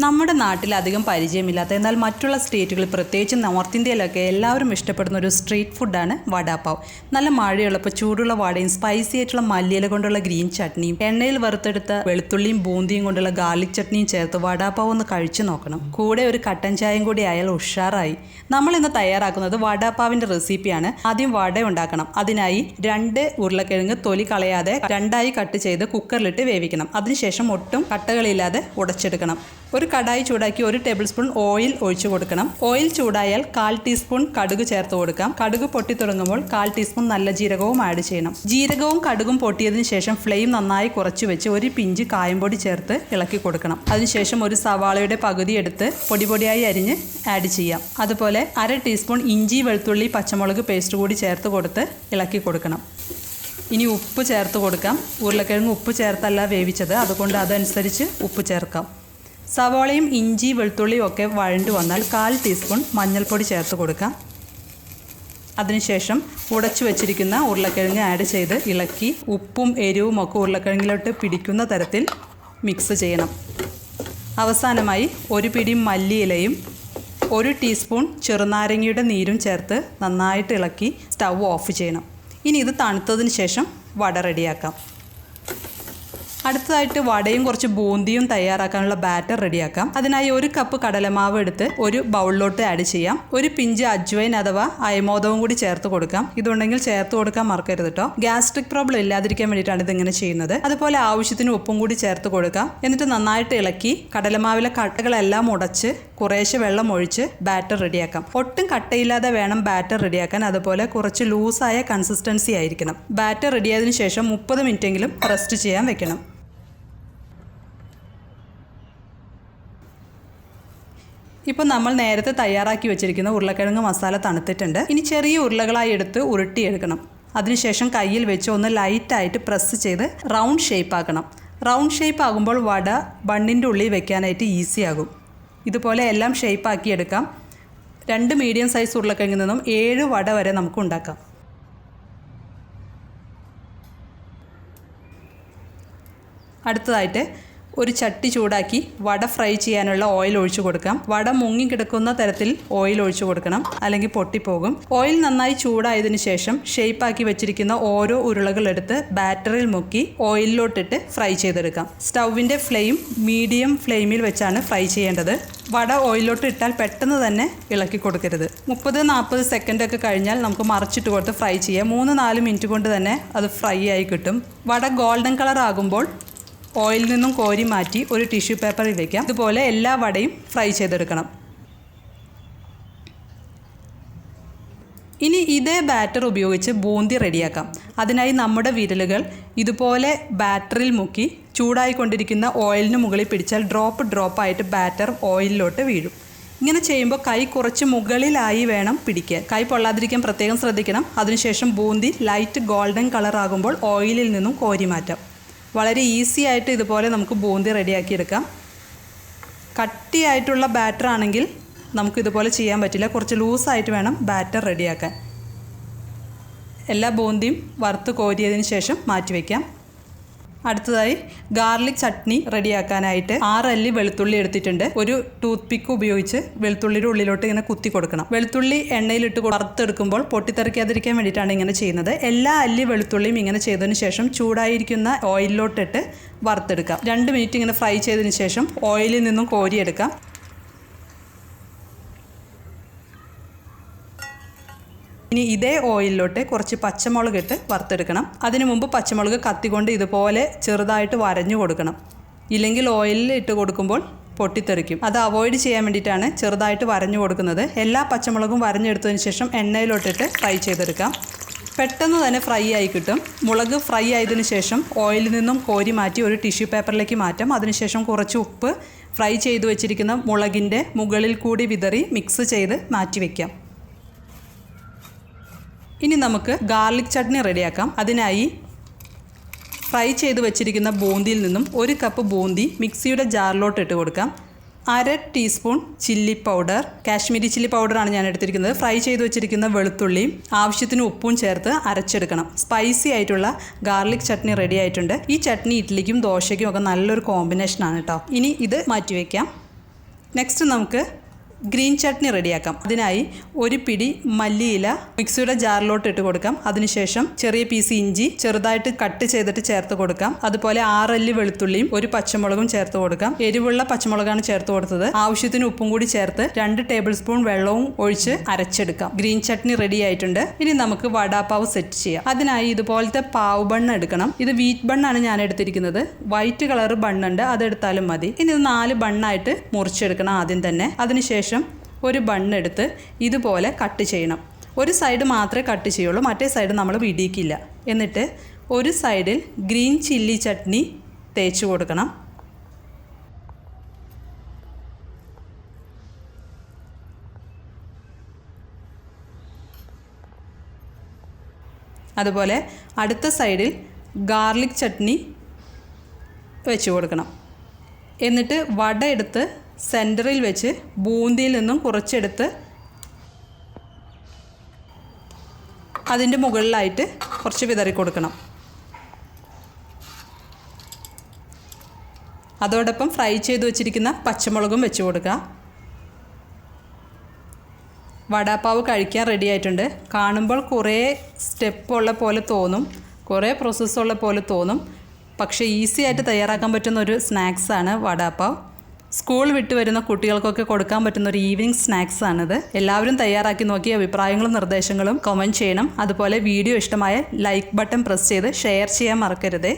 നമ്മുടെ നാട്ടിൽ അധികം പരിചയമില്ലാത്ത എന്നാൽ മറ്റുള്ള സ്റ്റേറ്റുകളിൽ പ്രത്യേകിച്ച് നോർത്ത് ഇന്ത്യയിലൊക്കെ എല്ലാവരും ഇഷ്ടപ്പെടുന്ന ഒരു സ്ട്രീറ്റ് ഫുഡാണ് വടാപ്പാവ്. നല്ല മഴയുള്ളപ്പോൾ ചൂടുള്ള വടയും സ്പൈസി ആയിട്ടുള്ള മല്ലിയില കൊണ്ടുള്ള ഗ്രീൻ ചട്നിയും എണ്ണയിൽ വറുത്തെടുത്ത വെളുത്തുള്ളിയും ബൂന്തിയും കൊണ്ടുള്ള ഗാർലിക് ചട്നിയും ചേർത്ത് വടാപ്പാവ് ഒന്ന് കഴിച്ചു നോക്കണം. കൂടെ ഒരു കട്ടൻ ചായയും കൂടി അയാൾ ഉഷാറായി. നമ്മൾ ഇന്ന് തയ്യാറാക്കുന്നത് വടാപ്പാവിന്റെ റെസിപ്പിയാണ്. ആദ്യം വട ഉണ്ടാക്കണം. അതിനായി രണ്ട് ഉരുളക്കിഴങ്ങ് തൊലി കളയാതെ രണ്ടായി കട്ട് ചെയ്ത് കുക്കറിലിട്ട് വേവിക്കണം. അതിനുശേഷം ഒട്ടും കട്ടകളില്ലാതെ ഉടച്ചെടുക്കണം. ഒരു കടായി ചൂടാക്കി ഒരു ടേബിൾ സ്പൂൺ ഓയിൽ ഒഴിച്ചു കൊടുക്കണം. ഓയിൽ ചൂടായാൽ കാൽ ടീസ്പൂൺ കടുക് ചേർത്ത് കൊടുക്കാം. കടുക് പൊട്ടി തുടങ്ങുമ്പോൾ കാൽ ടീസ്പൂൺ നല്ല ജീരകവും ആഡ് ചെയ്യണം. ജീരകവും കടുകും പൊട്ടിയതിന് ശേഷം ഫ്ലെയിം നന്നായി കുറച്ച് വെച്ച് ഒരു പിഞ്ച് കായംപൊടി ചേർത്ത് ഇളക്കി കൊടുക്കണം. അതിനുശേഷം ഒരു സവാളയുടെ പകുതി എടുത്ത് പൊടി പൊടിയായി അരിഞ്ഞ് ആഡ് ചെയ്യാം. അതുപോലെ അര ടീസ്പൂൺ ഇഞ്ചി വെളുത്തുള്ളി പച്ചമുളക് പേസ്റ്റ് കൂടി ചേർത്ത് കൊടുത്ത് ഇളക്കി കൊടുക്കണം. ഇനി ഉപ്പ് ചേർത്ത് കൊടുക്കാം. ഉരുളക്കിഴങ്ങ് ഉപ്പ് ചേർത്തല്ല വേവിച്ചത്. അതുകൊണ്ട് അതനുസരിച്ച് ഉപ്പ് ചേർക്കാം. സവാളയും ഇഞ്ചി വെളുത്തുള്ളിയും ഒക്കെ വഴണ്ടു വന്നാൽ കാൽ ടീസ്പൂൺ മഞ്ഞൾപ്പൊടി ചേർത്ത് കൊടുക്കാം. അതിനുശേഷം ഉടച്ചു വെച്ചിരിക്കുന്ന ഉരുളക്കിഴങ്ങ് ആഡ് ചെയ്ത് ഇളക്കി ഉപ്പും എരിവും ഒക്കെ ഉരുളക്കിഴങ്ങിലോട്ട് പിടിക്കുന്ന തരത്തിൽ മിക്സ് ചെയ്യണം. അവസാനമായി ഒരു പിടി മല്ലിയിലയും ഒരു ടീസ്പൂൺ ചെറുനാരങ്ങയുടെ നീരും ചേർത്ത് നന്നായിട്ട് ഇളക്കി സ്റ്റൗ ഓഫ് ചെയ്യണം. ഇനി ഇത് തണുത്തതിന് ശേഷം വട റെഡിയാക്കാം അടുത്തതായിട്ട് വടയും കുറച്ച് ബൂന്തിയും തയ്യാറാക്കാനുള്ള ബാറ്റർ റെഡിയാക്കാം. അതിനായി ഒരു കപ്പ് കടലമാവ് എടുത്ത് ഒരു ബൗളിലോട്ട് ആഡ് ചെയ്യാം. ഒരു പിഞ്ച് അജ്വൈൻ അഥവാ അയമോദവും കൂടി ചേർത്ത് കൊടുക്കാം. ഇതുണ്ടെങ്കിൽ ചേർത്ത് കൊടുക്കാൻ മറക്കരുത് കേട്ടോ ഗ്യാസ്ട്രിക് പ്രോബ്ലം ഇല്ലാതിരിക്കാൻ വേണ്ടിയിട്ടാണ് ഇതിങ്ങനെ ചെയ്യുന്നത്. അതുപോലെ ആവശ്യത്തിന് ഉപ്പും കൂടി ചേർത്ത് കൊടുക്കാം. എന്നിട്ട് നന്നായിട്ട് ഇളക്കി കടലമാവിലെ കട്ടകളെല്ലാം ഉടച്ച് കുറേശ്ശെ വെള്ളം ഒഴിച്ച് ബാറ്റർ റെഡിയാക്കാം. ഒട്ടും കട്ടയില്ലാതെ വേണം ബാറ്റർ റെഡിയാക്കാൻ. അതുപോലെ കുറച്ച് ലൂസായ കൺസിസ്റ്റൻസി ആയിരിക്കണം. ബാറ്റർ റെഡിയായതിനു ശേഷം മുപ്പത് മിനിറ്റെങ്കിലും റെസ്റ്റ് ചെയ്യാൻ വെക്കണം. ഇപ്പോൾ നമ്മൾ നേരത്തെ തയ്യാറാക്കി വെച്ചിരിക്കുന്ന ഉരുളക്കിഴങ്ങ് മസാല തണുത്തിട്ടുണ്ട്. ഇനി ചെറിയ ഉരുളകളായി എടുത്ത് ഉരുട്ടിയെടുക്കണം. അതിനുശേഷം കയ്യിൽ വെച്ച് ഒന്ന് ലൈറ്റായിട്ട് പ്രസ് ചെയ്ത് റൗണ്ട് ഷേപ്പ് ആക്കണം. റൗണ്ട് ഷേപ്പ് ആകുമ്പോൾ വട ബണ്ണിന്റെ ഉള്ളിൽ വെക്കാനായിട്ട് ഈസി ആകും. ഇതുപോലെ എല്ലാം ഷേപ്പ് ആക്കി എടുക്കാം. രണ്ട് മീഡിയം സൈസ് ഉരുളക്കിഴങ്ങിൽ നിന്നും ഏഴ് വട വരെ നമുക്ക് ഉണ്ടാക്കാം. അടുത്തതായിട്ട് ഒരു ചട്ടി ചൂടാക്കി വട ഫ്രൈ ചെയ്യാനുള്ള ഓയിൽ ഒഴിച്ചു കൊടുക്കാം. വട മുങ്ങി കിടക്കുന്ന തരത്തിൽ ഓയിൽ ഒഴിച്ചു കൊടുക്കണം. അല്ലെങ്കിൽ പൊട്ടിപ്പോകും. ഓയിൽ നന്നായി ചൂടായതിനു ശേഷം ഷേപ്പാക്കി വെച്ചിരിക്കുന്ന ഓരോ ഉരുളകൾ എടുത്ത് ബാറ്ററിൽ മുക്കി ഓയിലിലോട്ടിട്ട് ഫ്രൈ ചെയ്തെടുക്കാം. സ്റ്റൗവിന്റെ ഫ്ലെയിം മീഡിയം ഫ്ലെയിമിൽ വെച്ചാണ് ഫ്രൈ ചെയ്യേണ്ടത്. വട ഓയിലോട്ട് ഇട്ടാൽ പെട്ടെന്ന് തന്നെ ഇളക്കി കൊടുക്കരുത്. മുപ്പത് നാൽപ്പത് സെക്കൻഡ് ഒക്കെ കഴിഞ്ഞാൽ നമുക്ക് മറിച്ചിട്ട് കൊടുത്ത് ഫ്രൈ ചെയ്യാം. മൂന്ന് നാല് മിനിറ്റ് കൊണ്ട് തന്നെ അത് ഫ്രൈ ആയി കിട്ടും. വട ഗോൾഡൻ കളർ ആകുമ്പോൾ ഓയിലിൽ നിന്നും കോരി മാറ്റി ഒരു ടിഷ്യൂ പേപ്പറിൽ വയ്ക്കാം ഇതുപോലെ എല്ലാ വടയും ഫ്രൈ ചെയ്തെടുക്കണം. ഇനി ഇതേ ബാറ്റർ ഉപയോഗിച്ച് ബൂന്തി റെഡിയാക്കാം. അതിനായി നമ്മുടെ വിരലുകൾ ഇതുപോലെ ബാറ്ററിൽ മുക്കി ചൂടായിക്കൊണ്ടിരിക്കുന്ന ഓയിലിന് മുകളിൽ പിടിച്ചാൽ ഡ്രോപ്പ് ഡ്രോപ്പായിട്ട് ബാറ്റർ ഓയിലിലോട്ട് വീഴും. ഇങ്ങനെ ചെയ്യുമ്പോൾ കൈ കുറച്ച് മുകളിലായി വേണം പിടിക്കാൻ. കൈ പൊള്ളാതിരിക്കാൻ പ്രത്യേകം ശ്രദ്ധിക്കണം. അതിനുശേഷം ബൂന്തി ലൈറ്റ് ഗോൾഡൻ കളറാകുമ്പോൾ ഓയിലിൽ നിന്നും കോരി മാറ്റാം. വളരെ ഈസി ആയിട്ട് ഇതുപോലെ നമുക്ക് ബൂന്തി റെഡിയാക്കി എടുക്കാം. കട്ടിയായിട്ടുള്ള ബാറ്റർ ആണെങ്കിൽ നമുക്ക് ഇതുപോലെ ചെയ്യാൻ പറ്റില്ല. കുറച്ച് ലൂസായിട്ട് വേണം ബാറ്റർ റെഡിയാക്കാൻ എല്ലാ ബൂന്തിയും വറുത്ത് കോരിയതിന് ശേഷം മാറ്റി വയ്ക്കാം അടുത്തതായി ഗാർലിക് ചട്നി റെഡിയാക്കാനായിട്ട് ആറല്ലി വെളുത്തുള്ളി എടുത്തിട്ടുണ്ട്. ഒരു ടൂത്ത് പിക്ക് ഉപയോഗിച്ച് വെളുത്തുള്ളിയുടെ ഉള്ളിലോട്ട് ഇങ്ങനെ കുത്തി കൊടുക്കണം. വെളുത്തുള്ളി എണ്ണയിലിട്ട് വറുത്തെടുക്കുമ്പോൾ പൊട്ടിത്തെറിക്കാതിരിക്കാൻ വേണ്ടിയിട്ടാണ് ഇങ്ങനെ ചെയ്യുന്നത്. എല്ലാ അല്ലി വെളുത്തുള്ളിയും ഇങ്ങനെ ചെയ്തതിന് ശേഷം ചൂടായിരിക്കുന്ന ഓയിലിലോട്ടിട്ട് വറുത്തെടുക്കാം. രണ്ട് മിനിറ്റ് ഇങ്ങനെ ഫ്രൈ ചെയ്തതിന് ശേഷം ഓയിലിൽ നിന്നും കോരിയെടുക്കാം. ഇനി ഇതേ ഓയിലിലോട്ട് കുറച്ച് പച്ചമുളക് ഇട്ട് വറുത്തെടുക്കണം. അതിനു മുമ്പ് പച്ചമുളക് കത്തിക്കൊണ്ട് ഇതുപോലെ ചെറുതായിട്ട് വരഞ്ഞു കൊടുക്കണം. ഇല്ലെങ്കിൽ ഓയിലിൽ ഇട്ട് കൊടുക്കുമ്പോൾ പൊട്ടിത്തെറിക്കും. അത് അവോയ്ഡ് ചെയ്യാൻ വേണ്ടിയിട്ടാണ് ചെറുതായിട്ട് വരഞ്ഞു കൊടുക്കുന്നത്. എല്ലാ പച്ചമുളകും വരഞ്ഞെടുത്തതിന് ശേഷം എണ്ണയിലോട്ടിട്ട് ഫ്രൈ ചെയ്തെടുക്കാം. പെട്ടെന്ന് തന്നെ ഫ്രൈ ആയി കിട്ടും. മുളക് ഫ്രൈ ആയതിനു ശേഷം ഓയിലിൽ നിന്നും കോരി മാറ്റി ഒരു ടിഷ്യൂ പേപ്പറിലേക്ക് മാറ്റാം. അതിനുശേഷം കുറച്ച് ഉപ്പ് ഫ്രൈ ചെയ്തു വെച്ചിരിക്കുന്ന മുളകിന്റെ മുകളിൽ കൂടി വിതറി മിക്സ് ചെയ്ത് മാറ്റി വയ്ക്കാം ഇനി നമുക്ക് ഗാർലിക് ചട്നി റെഡിയാക്കാം. അതിനായി ഫ്രൈ ചെയ്ത് വെച്ചിരിക്കുന്ന ബൂന്തിയിൽ നിന്നും ഒരു കപ്പ് ബൂന്തി മിക്സിയുടെ ജാറിലോട്ട് ഇട്ട് കൊടുക്കാം. അര teaspoon chilli powder Kashmiri chilli പൗഡറാണ് ഞാൻ എടുത്തിരിക്കുന്നത്. ഫ്രൈ ചെയ്ത് വെച്ചിരിക്കുന്ന വെളുത്തുള്ളിയും ആവശ്യത്തിന് ഉപ്പും ചേർത്ത് അരച്ചെടുക്കണം. സ്പൈസി ആയിട്ടുള്ള ഗാർലിക് ചട്നി റെഡി ആയിട്ടുണ്ട്. ഈ ചട്നി ഇഡ്ഡലിക്കും ദോശയ്ക്കും ഒക്കെ നല്ലൊരു കോമ്പിനേഷനാണ് കേട്ടോ ഇനി ഇത് മാറ്റിവെക്കാം. നെക്സ്റ്റ് നമുക്ക് ഗ്രീൻ ചട്നി റെഡിയാക്കാം. അതിനായി ഒരു പിടി മല്ലിയില മിക്സിയുടെ ജാറിലോട്ട് ഇട്ട് കൊടുക്കാം. അതിനുശേഷം ചെറിയ പീസ് ഇഞ്ചി ചെറുതായിട്ട് കട്ട് ചെയ്തിട്ട് ചേർത്ത് കൊടുക്കാം. അതുപോലെ ആറല്ലി വെളുത്തുള്ളിയും ഒരു പച്ചമുളകും ചേർത്ത് കൊടുക്കാം. എരിവുള്ള പച്ചമുളകാണ് ചേർത്ത് കൊടുത്തത്. ആവശ്യത്തിന് ഉപ്പും കൂടി ചേർത്ത് രണ്ട് ടേബിൾ സ്പൂൺ വെള്ളവും ഒഴിച്ച് അരച്ചെടുക്കാം. ഗ്രീൻ ചട്നി റെഡി ആയിട്ടുണ്ട്. ഇനി നമുക്ക് വടാപ്പാവ് സെറ്റ് ചെയ്യാം. അതിനായി ഇതുപോലത്തെ പാവ് ബണ്ണ് എടുക്കണം. ഇത് വീറ്റ് ബണ്ണാണ് ഞാൻ എടുത്തിരിക്കുന്നത്. White colour ബണ്ണുണ്ട്. അതെടുത്താലും മതി. ഇനി നാല് ബണ്ണായിട്ട് മുറിച്ചെടുക്കണം ആദ്യം തന്നെ. അതിനുശേഷം ഒരു ബണ്ണെടുത്ത് ഇതുപോലെ കട്ട് ചെയ്യണം. ഒരു സൈഡ് മാത്രമേ കട്ട് ചെയ്യുള്ളൂ മറ്റേ സൈഡ് നമ്മൾ വിടിയിക്കില്ല. എന്നിട്ട് ഒരു സൈഡിൽ ഗ്രീൻ ചില്ലി ചട്നി തേച്ച് കൊടുക്കണം. അതുപോലെ അടുത്ത സൈഡിൽ ഗാർലിക് ചട്നി വെച്ച് കൊടുക്കണം. എന്നിട്ട് വട എടുത്ത് സെന്ററിൽ വെച്ച് ബൂന്തിയിൽ നിന്നും കുറച്ചെടുത്ത് അതിന്റെ മുകളിലായിട്ട് കുറച്ച് വിതറി കൊടുക്കണം. അതോടൊപ്പം ഫ്രൈ ചെയ്ത് വെച്ചിരിക്കുന്ന പച്ചമുളകും വെച്ച് കൊടുക്കുക. വടാപ്പാവ് കഴിക്കാൻ റെഡി ആയിട്ടുണ്ട്. കാണുമ്പോൾ കുറേ സ്റ്റെപ്പ് ഉള്ള പോലെ തോന്നും. കുറേ പ്രോസസ്സുള്ള പോലെ തോന്നും. പക്ഷേ ഈസി ആയിട്ട് തയ്യാറാക്കാൻ പറ്റുന്ന ഒരു സ്നാക്സാണ് വടാപ്പാവ്. സ്കൂൾ വിട്ട് വരുന്ന കുട്ടികൾക്കൊക്കെ കൊടുക്കാൻ പറ്റുന്ന ഒരു ഈവനിങ് സ്നാക്സ് ആണിത്. എല്ലാവരും തയ്യാറാക്കി നോക്കിയ അഭിപ്രായങ്ങളും നിർദ്ദേശങ്ങളും കമന്റ് ചെയ്യണം. അതുപോലെ വീഡിയോ ഇഷ്ടമായ ലൈക്ക് ബട്ടൺ പ്രസ് ചെയ്ത് ഷെയർ ചെയ്യാൻ മറക്കരുതേ.